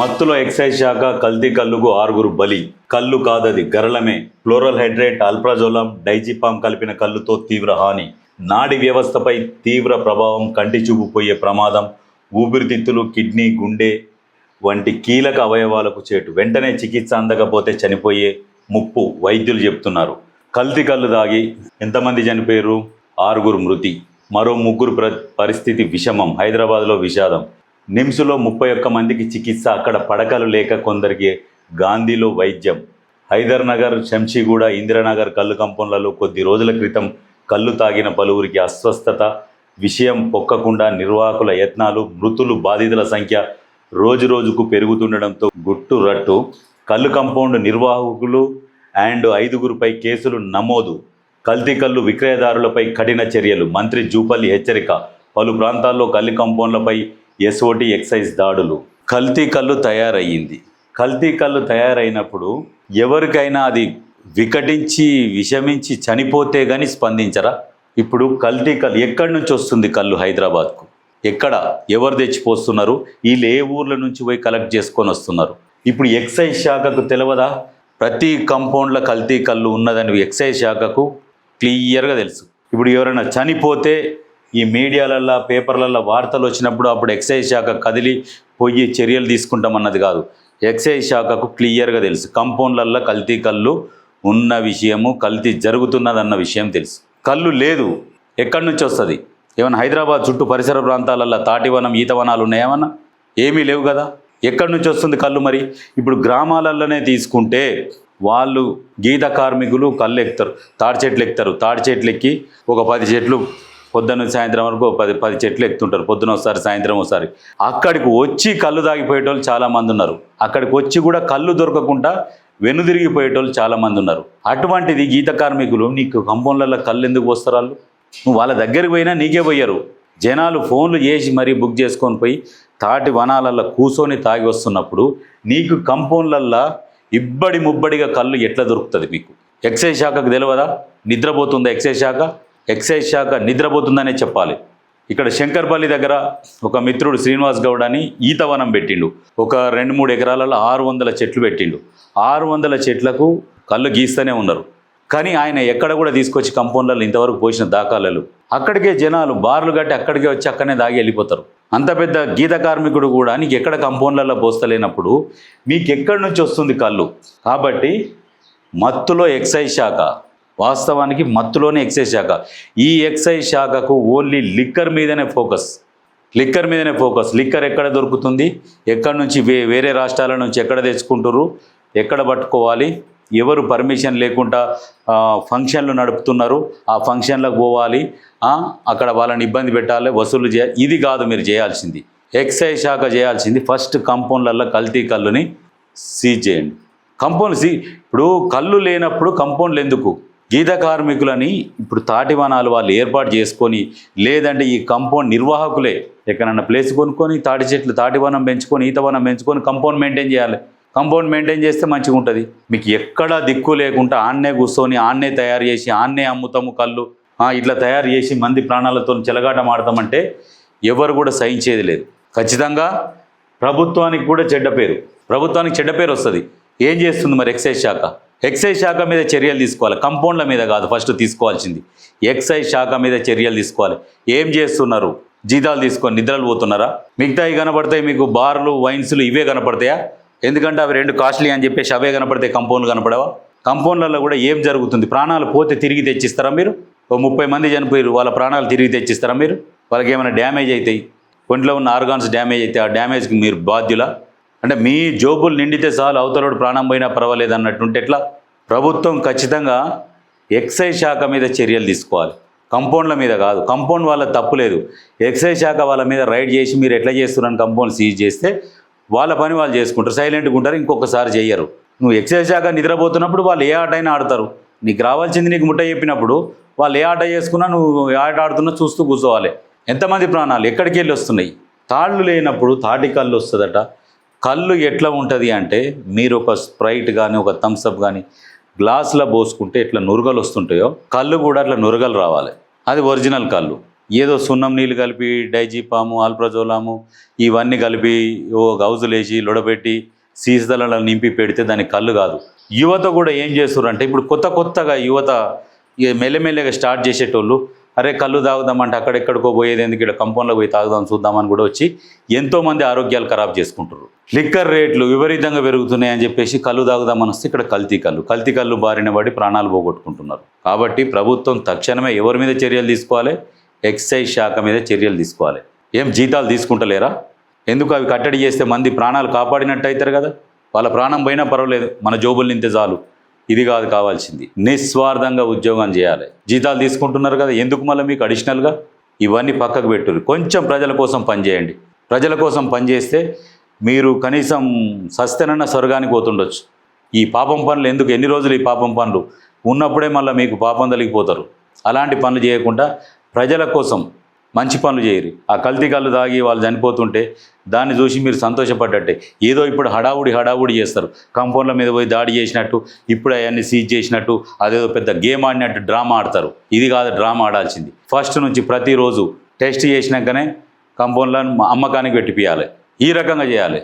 మత్తులో ఎక్సైజ్ శాఖ కల్తీ కల్లుకు ఆరుగురు బలి. కళ్ళు కాదది గరళమే. ఫ్లోరల్ హైడ్రేట్ అల్ప్రాజోలం డైజిపామ్ కలిపిన కళ్ళుతో తీవ్ర హాని. నాడి వ్యవస్థపై తీవ్ర ప్రభావం కంటి చూపు పోయే ప్రమాదం ఊపిరితిత్తులు కిడ్నీ గుండె వంటి కీలక అవయవాలకు చేటు. వెంటనే చికిత్స అందకపోతే చనిపోయే ముప్పు వైద్యులు చెప్తున్నారు. కల్తీ కళ్ళు దాగి ఎంతమంది చనిపోయారు? ఆరుగురు మృతి. మరో ముగ్గురు పరిస్థితి విషమం. హైదరాబాద్లో విషాదం. నిమ్స్లో ముప్పై ఒక్క మందికి చికిత్స అక్కడ పడకలు లేక కొందరికి గాంధీలో వైద్యం. హైదర్ నగర్ శంషీగూడ ఇందిరానగర్ కళ్ళు కంపౌండ్లలో కొద్ది రోజుల క్రితం కళ్ళు తాగిన పలువురికి అస్వస్థత విషయం పొక్కకుండా నిర్వాహకుల యత్నాలు మృతులు బాధితుల సంఖ్య రోజు రోజుకు పెరుగుతుండడంతో గుట్టు రట్టు కళ్ళు కంపౌండ్ నిర్వాహకులు అండ్ ఐదుగురుపై కేసులు నమోదు కల్తీ కళ్ళు విక్రయదారులపై కఠిన చర్యలు మంత్రి జూపల్లి హెచ్చరిక పలు ప్రాంతాల్లో కళ్ళు కంపౌండ్లపై ఎస్ఓటి ఎక్సైజ్ దాడులు. కల్తీ కళ్ళు తయారయ్యింది. కల్తీ కళ్ళు తయారైనప్పుడు ఎవరికైనా అది వికటించి విషమించి చనిపోతే కానీ స్పందించరా? ఇప్పుడు కల్తీ కళ్ళు ఎక్కడి నుంచి వస్తుంది కళ్ళు హైదరాబాద్కు? ఎక్కడ? ఎవరు తెచ్చిపోస్తున్నారు? వీళ్ళు ఏ ఊర్ల నుంచి పోయి కలెక్ట్ చేసుకొని వస్తున్నారు? ఇప్పుడు ఎక్సైజ్ శాఖకు తెలియదా ప్రతి కంపౌండ్లో కల్తీ కళ్ళు ఉన్నదని ఎక్సైజ్ శాఖకు క్లియర్గా తెలుసు. ఇప్పుడు ఎవరైనా చనిపోతే ఈ మీడియాలల్లో పేపర్లల్లో వార్తలు వచ్చినప్పుడు అప్పుడు ఎక్సైజ్ శాఖ కదిలి పోయి చర్యలు తీసుకుంటామన్నది కాదు. ఎక్సైజ్ శాఖకు క్లియర్గా తెలుసు. కంపౌండ్లల్లో కల్తీ కళ్ళు ఉన్న విషయము కల్తీ జరుగుతున్నదన్న విషయం తెలుసు. కళ్ళు లేదు. ఎక్కడి నుంచి వస్తుంది? ఏమన్నా హైదరాబాద్ చుట్టూ పరిసర ప్రాంతాలల్లో తాటివనం ఈతవనాలు ఉన్నాయేమన్నా ఏమీ లేవు కదా. ఎక్కడి నుంచి వస్తుంది కళ్ళు మరి? ఇప్పుడు గ్రామాలలోనే తీసుకుంటే వాళ్ళు గీత కార్మికులు కళ్ళు ఎక్కుతారు. తాడి చెట్లు ఎక్కుతారు. తాడి చెట్లు ఎక్కి ఒక పది చెట్లు పొద్దున్న సాయంత్రం వరకు పది పది చెట్లు ఎక్కుతుంటారు. పొద్దున ఒకసారి సాయంత్రం ఒకసారి. అక్కడికి వచ్చి కళ్ళు తాగిపోయేటోళ్ళు చాలామంది ఉన్నారు. అక్కడికి వచ్చి కూడా కళ్ళు దొరకకుండా వెనుదిరిగిపోయేటోళ్ళు చాలామంది ఉన్నారు. అటువంటిది గీత కార్మికులు నీకు కంపౌండ్లలో కళ్ళు ఎందుకు వస్తారు వాళ్ళు? నువ్వు వాళ్ళ దగ్గరికి పోయినా నీకే పోయారు. జనాలు ఫోన్లు చేసి మరీ బుక్ చేసుకొని పోయి తాటి వనాలల్లో కూర్చొని తాగి వస్తున్నప్పుడు నీకు కంపౌండ్లల్లో ఇబ్బడి ముబ్బడిగా కళ్ళు ఎట్లా దొరుకుతుంది మీకు? ఎక్సైజ్ శాఖకు తెలియదా నిద్రపోతుందా ఎక్సైజ్ శాఖ? ఎక్సైజ్ శాఖ నిద్రపోతుందనే చెప్పాలి. ఇక్కడ శంకర్పల్లి దగ్గర ఒక మిత్రుడు శ్రీనివాస్ గౌడ్ అని ఈతవనం పెట్టిండు. ఒక రెండు మూడు ఎకరాలలో ఆరు వందల చెట్లు పెట్టిండు. ఆరు వందల చెట్లకు కళ్ళు గీస్తూనే ఉన్నారు. కానీ ఆయన ఎక్కడ కూడా తీసుకొచ్చి కంపౌండ్లలో ఇంతవరకు పోసిన దాఖలాలు. అక్కడికే జనాలు బార్లు కట్టి అక్కడికే వచ్చి అక్కడనే దాగి వెళ్ళిపోతారు. అంత పెద్ద గీత కార్మికుడు కూడా నీకు ఎక్కడ కంపౌండ్లలో పోస్తలేనప్పుడు మీకు ఎక్కడి నుంచి వస్తుంది కళ్ళు? కాబట్టి మత్తులో ఎక్సైజ్ శాఖ వాస్తవానికి మత్తులోనే ఎక్సైజ్ శాఖ. ఈ ఎక్సైజ్ శాఖకు ఓన్లీ లిక్కర్ మీదనే ఫోకస్. లిక్కర్ మీదనే ఫోకస్. లిక్కర్ ఎక్కడ దొరుకుతుంది? ఎక్కడి నుంచి వే వేరే రాష్ట్రాల నుంచి ఎక్కడ తెచ్చుకుంటారు ఎక్కడ పట్టుకోవాలి? ఎవరు పర్మిషన్ లేకుండా ఫంక్షన్లు నడుపుతున్నారు? ఆ ఫంక్షన్లకు పోవాలి. అక్కడ వాళ్ళని ఇబ్బంది పెట్టాలి వసూలు చేయాలి ఇది కాదు మీరు చేయాల్సింది. ఎక్సైజ్ శాఖ చేయాల్సింది ఫస్ట్ కంపౌండ్లలో కల్తీ కళ్ళుని సీజ్ చేయండి. కంపౌండ్ సీ ఇప్పుడు కళ్ళు లేనప్పుడు కంపౌండ్లు ఎందుకు? గీత కార్మికులని ఇప్పుడు తాటివనాలు వాళ్ళు ఏర్పాటు చేసుకొని లేదంటే ఈ కంపౌండ్ నిర్వాహకులే ఎక్కడన్నా ప్లేస్ కొనుక్కొని తాటి చెట్లు తాటివనం పెంచుకొని ఈతవనం పెంచుకొని కంపౌండ్ మెయింటైన్ చేయాలి. కంపౌండ్ మెయింటైన్ చేస్తే మంచిగా ఉంటుంది. మీకు ఎక్కడా దిక్కు లేకుండా ఆన్నే కూర్చొని ఆన్నే తయారు చేసి ఆన్నే అమ్ముతాము కళ్ళు. ఇట్లా తయారు చేసి మంది ప్రాణాలతో చెలగాట మాడతామంటే ఎవరు కూడా సహించేది లేదు. ఖచ్చితంగా ప్రభుత్వానికి కూడా చెడ్డ పేరు. ప్రభుత్వానికి చెడ్డ పేరు వస్తుంది. ఏం చేస్తుంది మరి ఎక్సైజ్ శాఖ? ఎక్సైజ్ శాఖ మీద చర్యలు తీసుకోవాలి. కంపౌండ్ల మీద కాదు ఫస్ట్ తీసుకోవాల్సింది. ఎక్సైజ్ శాఖ మీద చర్యలు తీసుకోవాలి. ఏం చేస్తున్నారు? జీతాలు తీసుకొని నిద్రలు పోతున్నారా? మిగతాయి కనపడతాయి మీకు బార్లు వైన్స్లు ఇవే కనపడతాయా? ఎందుకంటే అవి రెండు కాస్ట్లీ అని చెప్పేసి అవే కనపడతాయి కంపౌండ్లు కనపడవా? కంపౌండ్లలో కూడా ఏం జరుగుతుంది? ప్రాణాలు పోతే తిరిగి తెచ్చిస్తారా మీరు? ఓ ముప్పై మంది చనిపోయారు వాళ్ళ ప్రాణాలు తిరిగి తెచ్చిస్తారా మీరు? వాళ్ళకి ఏమైనా డ్యామేజ్ అవుతాయి ఒంట్లో ఉన్న ఆర్గాన్స్ డ్యామేజ్ అయితే ఆ డ్యామేజ్కి మీరు బాధ్యులా? అంటే మీ జోబులు నిండితే చాలు అవతలోడు ప్రాణం పోయినా పర్వాలేదు అన్నట్టుంటే ఎట్లా? ప్రభుత్వం ఖచ్చితంగా ఎక్సైజ్ శాఖ మీద చర్యలు తీసుకోవాలి. కంపౌండ్ల మీద కాదు. కంపౌండ్ వాళ్ళ తప్పు లేదు. ఎక్సైజ్ శాఖ వాళ్ళ మీద రైడ్ చేసి మీరు ఎట్లా చేస్తున్నారని కంపౌండ్ సీజ్ చేస్తే వాళ్ళ పని వాళ్ళు చేసుకుంటారు. సైలెంట్గా ఉంటారు ఇంకొకసారి చెయ్యరు. నువ్వు ఎక్సైజ్ శాఖ నిద్రపోతున్నప్పుడు వాళ్ళు ఏ ఆట అయినా ఆడతారు. నీకు రావాల్సింది నీకు ముట్ట చెప్పినప్పుడు వాళ్ళు ఏ ఆట చేసుకున్నా నువ్వు ఏ ఆట ఆడుతున్నా చూస్తూ కూర్చోవాలి. ఎంతమంది ప్రాణాలు ఎక్కడికి వెళ్ళి వస్తున్నాయి? తాళ్ళు లేనప్పుడు తాటికాళ్ళు వస్తుందట. కళ్ళు ఎట్లా ఉంటుంది అంటే మీరు ఒక స్ప్రైట్ కానీ ఒక థమ్స్అప్ కానీ గ్లాస్లో పోసుకుంటే ఎట్లా నురగలు వస్తుంటాయో కళ్ళు కూడా అట్లా నురగలు రావాలి. అది ఒరిజినల్ కళ్ళు. ఏదో సున్నం నీళ్ళు కలిపి డైజీపాము ఆల్ప్రజోలాము ఇవన్నీ కలిపి ఓ గౌజులు వేసి లొడబెట్టి సీసాలలో నింపి పెడితే దానికి కళ్ళు కాదు. యువత కూడా ఏం చేస్తున్నారు ఇప్పుడు కొత్త కొత్తగా యువత ఇక మెల్లమెల్లగా స్టార్ట్ చేసేటోళ్ళు అరే కళ్ళు తాగుదామంటే అక్కడెక్కడికో పోయేది ఎందుకు? ఇక్కడ కంపౌండ్లో పోయి తాగుదాం చూద్దామని కూడా వచ్చి ఎంతోమంది ఆరోగ్యాలు ఖరాబ్ చేసుకుంటారు లిక్కర్ రేట్లు విపరీతంగా పెరుగుతున్నాయి అని చెప్పేసి కళ్ళు తాగుదామని వస్తే ఇక్కడ కల్తీ కళ్ళు. కల్తీ కళ్ళు బారిన పడి ప్రాణాలు పోగొట్టుకుంటున్నారు. కాబట్టి ప్రభుత్వం తక్షణమే ఎవరి మీద చర్యలు తీసుకోవాలి? ఎక్సైజ్ శాఖ మీద చర్యలు తీసుకోవాలి. ఏం జీతాలు తీసుకుంటలేరా? ఎందుకు అవి కట్టడి చేస్తే మంది ప్రాణాలు కాపాడినట్టు అవుతారు కదా? వాళ్ళ ప్రాణం పోయినా పర్వాలేదు. మన జోబులు నింతే చాలు. ఇది కాదు కావాల్సింది. నిస్వార్థంగా ఉద్యోగం చేయాలి. జీతాలు తీసుకుంటున్నారు కదా ఎందుకు మళ్ళీ మీకు అడిషనల్గా ఇవన్నీ పక్కకు పెట్టుర్రు. కొంచెం ప్రజల కోసం పనిచేయండి ప్రజల కోసం పనిచేస్తే మీరు కనీసం సస్తెనన్న స్వర్గానికి పోతుండొచ్చు. ఈ పాపం పనులు ఎందుకు? ఎన్ని రోజులు ఈ పాపం పనులు? ఉన్నప్పుడే మళ్ళీ మీకు పాపం తొలగిపోతారు. అలాంటి పనులు చేయకుండా ప్రజల కోసం మంచి పనులు చేయరు. ఆ కల్తీ కళ్ళు తాగి వాళ్ళు చనిపోతుంటే దాన్ని చూసి మీరు సంతోషపడ్డట్టే. ఏదో ఇప్పుడు హడావుడి హడావుడి చేస్తారు. కంపౌండ్ల మీద పోయి దాడి చేసినట్టు ఇప్పుడు అవన్నీ సీజ్ చేసినట్టు అదేదో పెద్ద గేమ్ ఆడినట్టు డ్రామా ఆడతారు. ఇది కాదు డ్రామా ఆడాల్సింది. ఫస్ట్ నుంచి ప్రతిరోజు టెస్ట్ చేసినాకనే కంపౌండ్లను అమ్మకానికి పెట్టిపియాలి ఈ రకంగా చేయాలి.